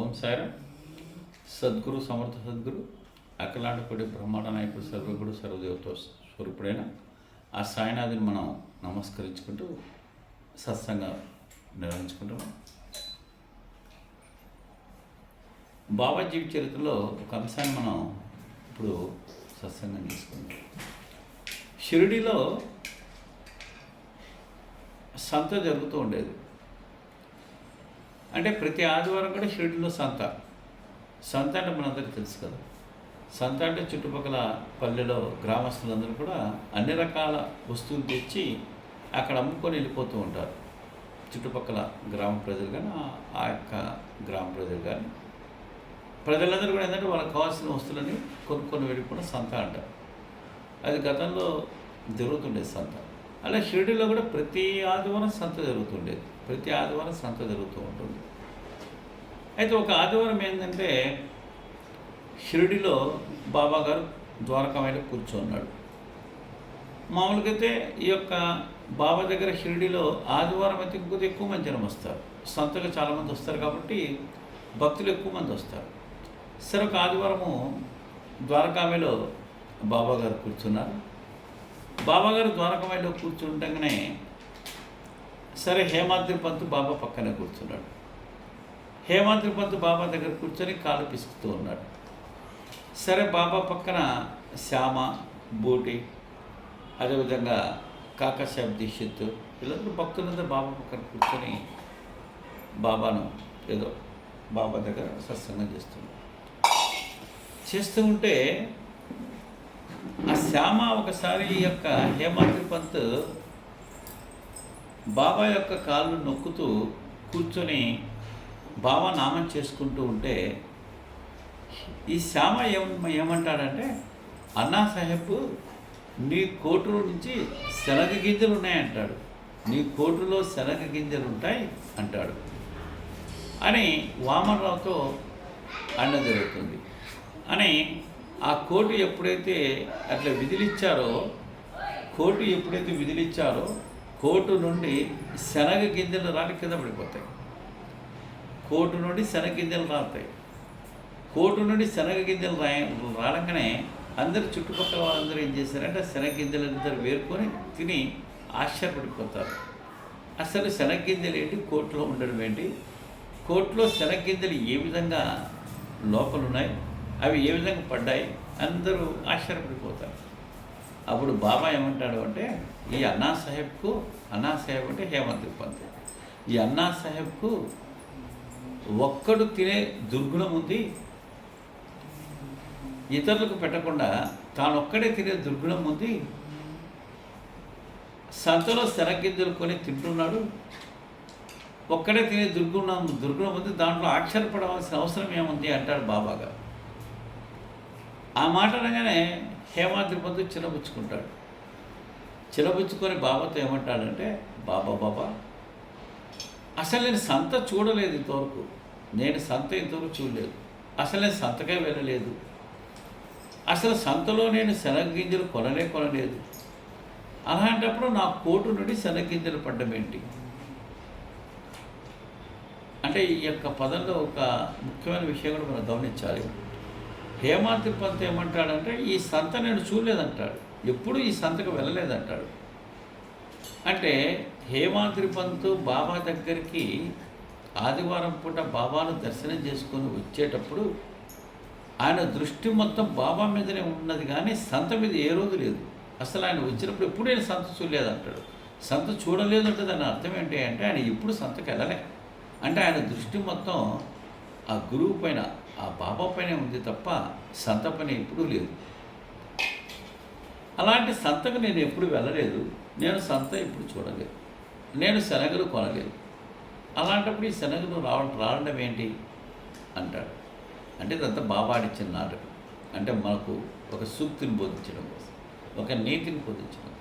ఓం సాయిరామ్. సద్గురు సమర్థ సద్గురు అఖలాండపడి బ్రహ్మాండ నాయకుడు సర్వగుడు సర్వదేవత స్వరూపుడైన ఆ సాయినాథుని మనం నమస్కరించుకుంటూ సత్సంగా నిర్వహించుకుంటున్నాం. బాబా చరిత్రలో ఒక అంశాన్ని మనం ఇప్పుడు సత్సంగం తీసుకుంటాం షిరిడిలో సంత జరుగుతూ ఉండేది. అంటే ప్రతి ఆదివారం కూడా షిరిడిలో సంత. సంత అంటే మనందరికీ తెలుసు కదా. సంత అంటే చుట్టుపక్కల పల్లెలో గ్రామస్తులందరూ కూడా అన్ని రకాల వస్తువులు తెచ్చి అక్కడ అమ్ముకొని వెళ్ళిపోతూ ఉంటారు. చుట్టుపక్కల గ్రామ ప్రజలు కానీ ఆ- యొక్క గ్రామ ప్రజలు కానీ ప్రజలందరూ కూడా ఏంటంటే వాళ్ళకి కావాల్సిన వస్తువులని కొనుక్కొని వెళ్ళిపోవడం సంత అంటారు అది గతంలో జరుగుతుండేది సంత. అలా షిరిడిలో కూడా ప్రతి ఆదివారం సంత జరుగుతుండేది. ప్రతి ఆదివారం సంత జరుగుతూ ఉంటుంది. అయితే ఒక ఆదివారం ఏంటంటే షిరిడిలో బాబాగారు ద్వారకా మీద కూర్చున్నాడు. మామూలుగా అయితే ఈ యొక్క బాబా దగ్గర షిరిడిలో ఆదివారం అయితే ఇంకొద్ది ఎక్కువ మంది జనం వస్తారు. సంతగా చాలామంది వస్తారు కాబట్టి భక్తులు ఎక్కువ మంది వస్తారు. సరే ఒక ఆదివారము ద్వారకామలో బాబాగారు కూర్చున్నారు. బాబాగారు గారు కూర్చుంటంగానే కూర్చుండగానే సరే హేమాద్రి పంతు బాబా పక్కనే కూర్చున్నాడు. హేమాద్రి పంతు బాబా దగ్గర కూర్చొని కాలు పిసుకుతూ ఉన్నాడు. సరే బాబా పక్కన శ్యామ బూటి అదేవిధంగా కాకశాబ్ దీక్షిత్ వీళ్ళందరూ భక్తులందరూ బాబా పక్కన కూర్చొని బాబాను ఏదో బాబా దగ్గర సత్సంగం చేస్తున్నాడు చేస్తూ ఉంటే ఆ శ్యామ ఒకసారి ఈ యొక్క హేమాద్రి పంత్ బాబా యొక్క కాళ్ళు నొక్కుతూ కూర్చొని బాబా నామం చేసుకుంటూ ఉంటే ఈ శ్యామ ఏమ ఏమంటాడంటే అన్నా సాహెబ్ నీ కోటులో నుంచి శనగ గింజలు ఉన్నాయంటాడు. నీ కోటులో శనగ గింజలు ఉంటాయి అంటాడు. అని వామనరావుతో అండ జరుగుతుంది. అని ఆ కోటు ఎప్పుడైతే అట్లా విధులిచ్చారో కోటు ఎప్పుడైతే విధులిచ్చారో కోటు నుండి శనగ గింజలు రాని కింద పడిపోతాయి. కోటు నుండి శనగ గింజలు రాతాయి కోటు నుండి శనగ గింజలు రాయ రాలంగానే అందరు చుట్టుపక్కల వాళ్ళందరూ ఏం చేశారంటే శనగగింజలు శనగ గింజలు అందరూ వేరుకొని తిని ఆశ్చర్యపడిపోతారు. అసలు శనగ గింజలు ఏంటి? కోట్లో ఉండడం ఏంటి? కోట్లో శనగ గింజలు ఏ విధంగా లోపలున్నాయి? అవి ఏ విధంగా పడ్డాయి? అందరూ ఆశ్చర్యపడిపోతారు. అప్పుడు బాబా ఏమంటాడు అంటే ఈ అన్నా సాహెబ్కు అన్నా సాహెబ్ అంటే హేమంత్ పంత్ ఈ అన్నా సాహెబ్కు ఒక్కడు తినే దుర్గుణం ఉంది. ఇతరులకు పెట్టకుండా తానొక్కడే తినే దుర్గుణం ఉంది. సంతలో శనగ్గింజలు కొని తింటున్నాడు. ఒక్కడే తినే దుర్గుణం దుర్గుణం ఉంది. దాంట్లో ఆశ్చర్యపడవలసిన అవసరం ఏముంది అంటాడు బాబా గారు ఆ మాట అనగానే హేమాద్రి పొందు చిన్నబుచ్చుకుంటాడు చిన్నబుచ్చుకొని బాబాతో ఏమంటాడంటే బాబా బాబా అసలు నేను సంత చూడలేదు ఇంతవరకు. నేను సంత ఇంతవరకు చూడలేదు. అసలు నేను సంతకే వెళ్ళలేదు. అసలు సంతలో నేను శనగగింజలు కొనలే కొనలేదు. అలాంటప్పుడు నా కోటు నుండి శనగగింజలు పడ్డం ఏంటి? అంటే ఈ యొక్క పదంలో ఒక ముఖ్యమైన విషయం కూడా మనం గమనించాలి. హేమాద్రి పంత్ ఏమంటాడంటే ఈ సంత నేను చూడలేదంటాడు. ఎప్పుడు ఈ సంతకు వెళ్ళలేదంటాడు. అంటే హేమాద్రి పంత్ బాబా దగ్గరికి ఆదివారం పూట బాబాను దర్శనం చేసుకొని వచ్చేటప్పుడు ఆయన దృష్టి మొత్తం బాబా మీదనే ఉన్నది కానీ సంత మీద ఏ రోజు లేదు. అసలు ఆయన వచ్చినప్పుడు ఎప్పుడు నేను సంత చూడలేదంటాడు. సంత చూడలేదు అంటే దాని అర్థం ఏంటి అంటే ఆయన ఎప్పుడు సంతకు వెళ్ళలే. అంటే ఆయన దృష్టి మొత్తం ఆ గురువు పైన ఆ బాబా పైనే ఉంది తప్ప సంత పని ఎప్పుడూ లేదు. అలాంటి సంతకు నేను ఎప్పుడు వెళ్ళలేదు. నేను సంత ఎప్పుడు చూడలేదు. నేను శనగలు కొనలేదు. అలాంటప్పుడు ఈ శనగలు రావడం రావడం ఏంటి? అంటాడు. అంటే ఇదంతా బాబాడిచ్చిన నాటకం. అంటే మనకు ఒక సూక్తిని బోధించడం కోసం ఒక నీతిని బోధించడం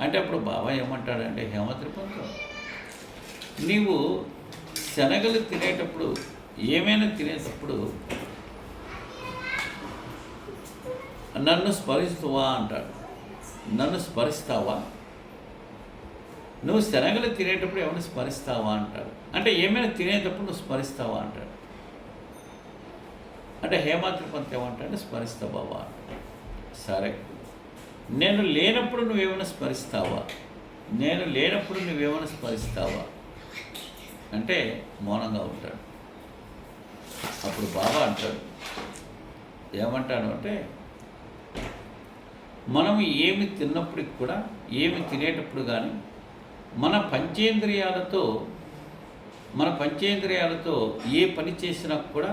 అంటే అప్పుడు బాబా ఏమంటాడంటే హేమ పంతో నీవు శనగలు తినేటప్పుడు ఏమైనా తినేటప్పుడు నన్ను స్మరిస్తువా అంటాడు. నన్ను స్మరిస్తావా? నువ్వు శనగలు తినేటప్పుడు ఎవరిని స్మరిస్తావా అంటాడు. అంటే ఏమైనా తినేటప్పుడు నువ్వు స్మరిస్తావా అంటాడు. అంటే హేమాత్రిపంత ఏమంటాడు? స్మరిస్తా బాబా అంటాడు. సరే. నేను లేనప్పుడు నువ్వేమైనా స్మరిస్తావా? నేను లేనప్పుడు నువ్వేమైనా స్మరిస్తావా? అంటే మౌనంగా ఉంటాడు. అప్పుడు బాబా అంటాడు ఏమంటాడు అంటే మనం ఏమి తిన్నప్పటికి కూడా ఏమి తినేటప్పుడు కానీ మన పంచేంద్రియాలతో మన పంచేంద్రియాలతో ఏ పని చేసినా కూడా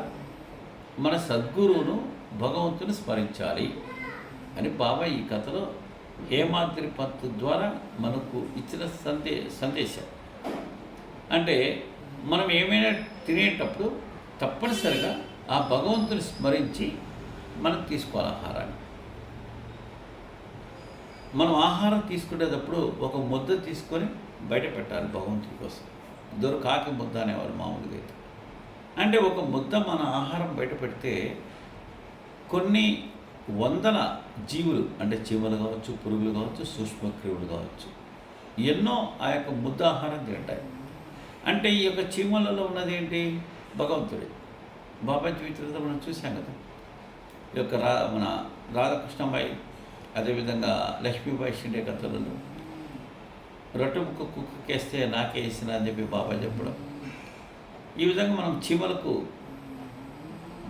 మన సద్గురువును భగవంతుని స్మరించాలి అని బాబా ఈ కథలో హేమాద్రి పంత్ ద్వారా మనకు ఇచ్చిన సందే సందేశం. అంటే మనం ఏమైనా తినేటప్పుడు తప్పనిసరిగా ఆ భగవంతుని స్మరించి మనం తీసుకోవాలి ఆహారాన్ని. మనం ఆహారం తీసుకునేటప్పుడు ఒక ముద్ద తీసుకొని బయట పెట్టాలి భగవంతుడి కోసం. దొరకాకి ముద్ద అనేవారు మామూలుగా అయితే. అంటే ఒక ముద్ద మన ఆహారం బయట పెడితే కొన్ని వందల జీవులు అంటే చీమలు కావచ్చు పురుగులు కావచ్చు సూక్ష్మక్రిములు కావచ్చు ఎన్నో ఆ యొక్క ముద్ద ఆహారం తింటాయి. అంటే ఈ యొక్క చీమలలో ఉన్నది ఏంటి? భగవంతుడే. బాబా జీవితంలో మనం చూసాం కదా ఈ యొక్క రా మన రాధాకృష్ణబాయి అదేవిధంగా లక్ష్మీబాయి షిండే కథలను రొట్టె ముక్క కుక్కకేస్తే నాకే వేసిన అని చెప్పి బాబా చెప్పడం. ఈ విధంగా మనం చీమలకు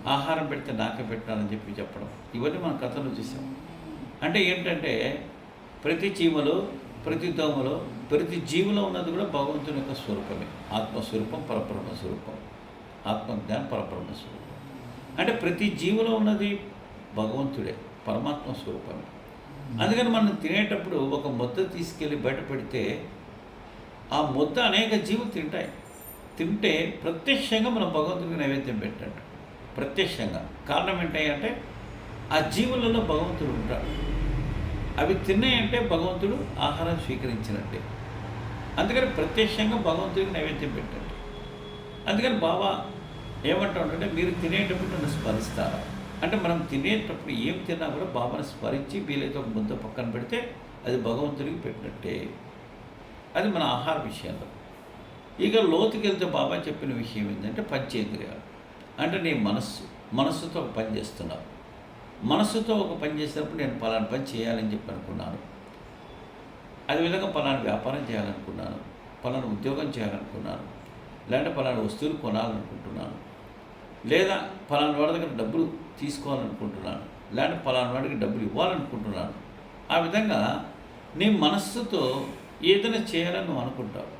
ఆహారం పెడితే నాకే పెట్టాలని చెప్పి చెప్పడం. ఇవన్నీ మన కథలు చూసాం. అంటే ఏంటంటే ప్రతి చీమలో ప్రతి దోమలో ప్రతి జీవిలో ఉన్నది కూడా భగవంతుని యొక్క స్వరూపమే. ఆత్మస్వరూపం పరబ్రహ్మ స్వరూపం. ఆత్మజ్ఞానం పరబ్రహ్మ స్వరూపం. అంటే ప్రతి జీవులో ఉన్నది భగవంతుడే పరమాత్మ స్వరూపమే. అందుకని మనం తినేటప్పుడు ఒక ముద్ద తీసుకెళ్ళి బయట పెడితే ఆ ముద్ద అనేక జీవులు తింటాయి. తింటే ప్రత్యక్షంగా మనం భగవంతుడికి నైవేద్యం పెట్టాడు ప్రత్యక్షంగా. కారణం ఏంటంటే ఆ జీవులలో భగవంతుడు ఉంటాడు. అవి తిన్నాయంటే భగవంతుడు ఆహారం స్వీకరించినట్టే. అందుకని ప్రత్యక్షంగా భగవంతుడికి నైవేద్యం పెట్టాడు. అందుకని బాబా ఏమంటా ఉంటే మీరు తినేటప్పుడు నన్ను స్మరిస్తారా? అంటే మనం తినేటప్పుడు ఏం తిన్నా కూడా బాబాను స్మరించి వీలైతే ఒక ముద్ద పక్కన పెడితే అది భగవంతుడికి పెట్టినట్టే. అది మన ఆహార విషయంలో. ఇక లోతుకి వెళ్తే బాబా చెప్పిన విషయం ఏంటంటే పంచేంద్రియాలు. అంటే నీ మనస్సు. మనస్సుతో ఒక పని చేస్తున్నావు. మనస్సుతో ఒక పని చేసినప్పుడు నేను పలానా పని చేయాలని చెప్పి అనుకున్నాను. అదేవిధంగా పలానా వ్యాపారం చేయాలనుకున్నాను. పలానా ఉద్యోగం చేయాలనుకున్నాను. లేదంటే పలానా వస్తువులు కొనాలనుకుంటున్నాను. లేదా పలానా వాడి దగ్గర డబ్బులు తీసుకోవాలనుకుంటున్నాను. లేదంటే పలానా వాడికి డబ్బులు ఇవ్వాలనుకుంటున్నాను. ఆ విధంగా నీ మనస్సుతో ఏదైనా చేయాలని నువ్వు అనుకుంటావు.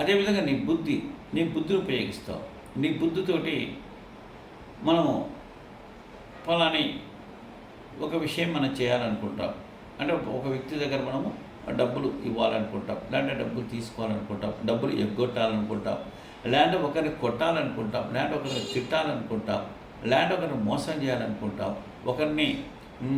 అదేవిధంగా నీ బుద్ధి నీ బుద్ధిని ఉపయోగిస్తావు. నీ బుద్ధితోటి మనము ఫలాని ఒక విషయం మనం చేయాలనుకుంటాం. అంటే ఒక వ్యక్తి దగ్గర మనము డబ్బులు ఇవ్వాలనుకుంటాం లేదంటే డబ్బులు తీసుకోవాలనుకుంటాం డబ్బులు ఎగ్గొట్టాలనుకుంటాం లేదంటే ఒకరిని కొట్టాలనుకుంటాం లేదంటే ఒకరిని తిట్టాలనుకుంటాం లేదంటే ఒకరిని మోసం చేయాలనుకుంటాం ఒకరిని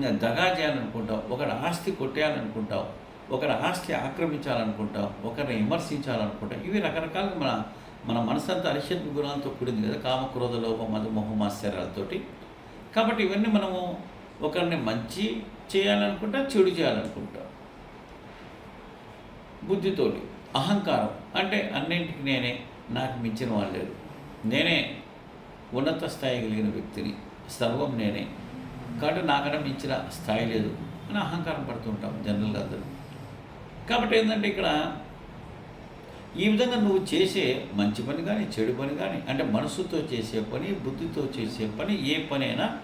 దగా చేయాలనుకుంటాం ఒకరి ఆస్తి కొట్టేయాలనుకుంటాం ఒకరి ఆస్తి ఆక్రమించాలనుకుంటాం ఒకరిని విమర్శించాలనుకుంటాం. ఇవి రకరకాల మన మన మనసంతా అరిషత్ గుణాలతో కూడింది కదా కామక్రోధ లోప మధు కాబట్టి ఇవన్నీ మనము ఒకరిని మంచి చేయాలనుకుంటా చెడు చేయాలనుకుంటాం. బుద్ధితోటి అహంకారం అంటే అన్నింటికి నేనే నాకు మించిన వాళ్ళు లేరు నేనే ఉన్నత స్థాయి కలిగిన వ్యక్తిని సర్వం నేనే. కాబట్టి నాకన్నా మించిన స్థాయి లేదు అని అహంకారం పడుతుంటాం జనరల్గా అందరూ. కాబట్టి ఏంటంటే ఇక్కడ ఈ విధంగా నువ్వు చేసే మంచి పని కానీ చెడు పని కానీ అంటే మనసుతో చేసే పని బుద్ధితో చేసే పని ఏ పనైనా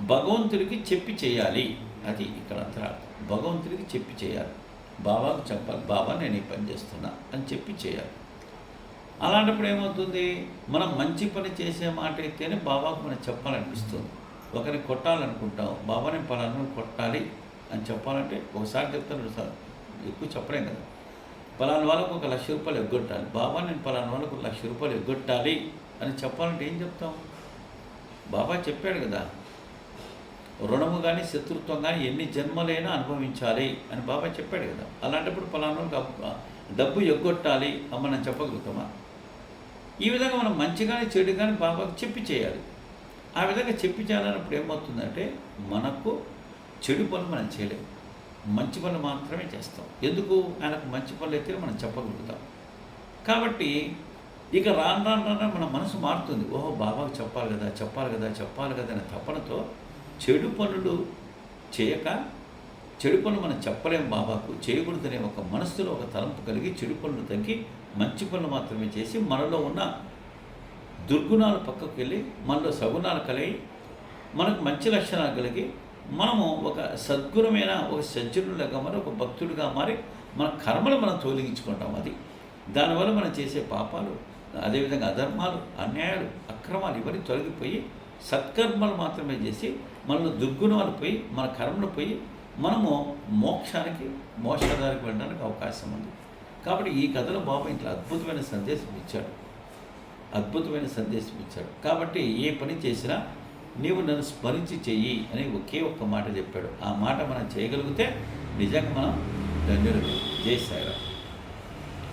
భగవంతుడికి చెప్పి చేయాలి. అది ఇక్కడ అంతరార్థం. భగవంతుడికి చెప్పి చేయాలి. బాబాకు చెప్పాలి బాబా నేను ఈ పని చేస్తున్నా అని చెప్పి చేయాలి. అలాంటప్పుడు ఏమవుతుంది? మనం మంచి పని చేసే మాట అయితేనే బాబాకు మనం చెప్పాలనిపిస్తుంది. ఒకరిని కొట్టాలనుకుంటాం. బాబాని పలానా కొట్టాలి అని చెప్పాలంటే ఒకసారి చెప్తాను సార్ ఎక్కువ చెప్పలేం కదా. పలానా వాళ్ళకు ఒక లక్ష రూపాయలు ఎగ్గొట్టాలి. బాబా నేను పలానా వాళ్ళకు ఒక లక్ష రూపాయలు ఎగ్గొట్టాలి అని చెప్పాలంటే ఏం చెప్తాం? బాబా చెప్పాడు కదా. రుణము కానీ శత్రుత్వం కానీ ఎన్ని జన్మలైనా అనుభవించాలి అని బాబా చెప్పాడు కదా. అలాంటప్పుడు పలానా డబ్బు ఎగ్గొట్టాలి అని మనం చెప్పగలుగుతామా? ఈ విధంగా మనం మంచి కానీ చెడు కానీ బాబాకు చెప్పి చేయాలి. ఆ విధంగా చెప్పి చేయాలన్నప్పుడు ఏమవుతుందంటే మనకు చెడు పనులు మనం చేయలేము మంచి పనులు మాత్రమే చేస్తాం. ఎందుకు? ఆయనకు మంచి పనులు అయితే మనం చెప్పగలుగుతాం. కాబట్టి ఇక రాను రాను రాను మన మనసు మారుతుంది. ఓహో బాబాకు చెప్పాలి కదా చెప్పాలి కదా చెప్పాలి కదా అనే తపనతో చెడు పనులు చేయక చెడు పనులు మనం చెప్పలేం బాబాకు చేయకూడదనే ఒక మనస్సులో ఒక తలంపు కలిగి చెడు పనులు తగ్గి మంచి పనులు మాత్రమే చేసి మనలో ఉన్న దుర్గుణాలు పక్కకు వెళ్ళి మనలో సగుణాలు కలిగి మనకు మంచి లక్షణాలు కలిగి మనము ఒక సద్గుణమైన ఒక సజ్జనులుగా మరి ఒక భక్తుడిగా మారి మన కర్మలు మనం తొలగించుకుంటాం అది. దానివల్ల మనం చేసే పాపాలు అదేవిధంగా అధర్మాలు అన్యాయాలు అక్రమాలు ఇవన్నీ తొలగిపోయి సత్కర్మలు మాత్రమే చేసి మనల్ని దుర్గుణాలు పోయి మన కర్మలు పోయి మనము మోక్షానికి మోక్షదారికి వెళ్ళడానికి అవకాశం ఉంది. కాబట్టి ఈ కథలో బాబా ఇట్లా అద్భుతమైన సందేశం ఇచ్చాడు. అద్భుతమైన సందేశం ఇచ్చాడు. కాబట్టి ఏ పని చేసినా నీవు నన్ను స్మరించి చెయ్యి అని ఒకే ఒక్క మాట చెప్పాడు. ఆ మాట మనం చేయగలిగితే నిజంగా మనం ధన్యులు జై సాయిరామ్.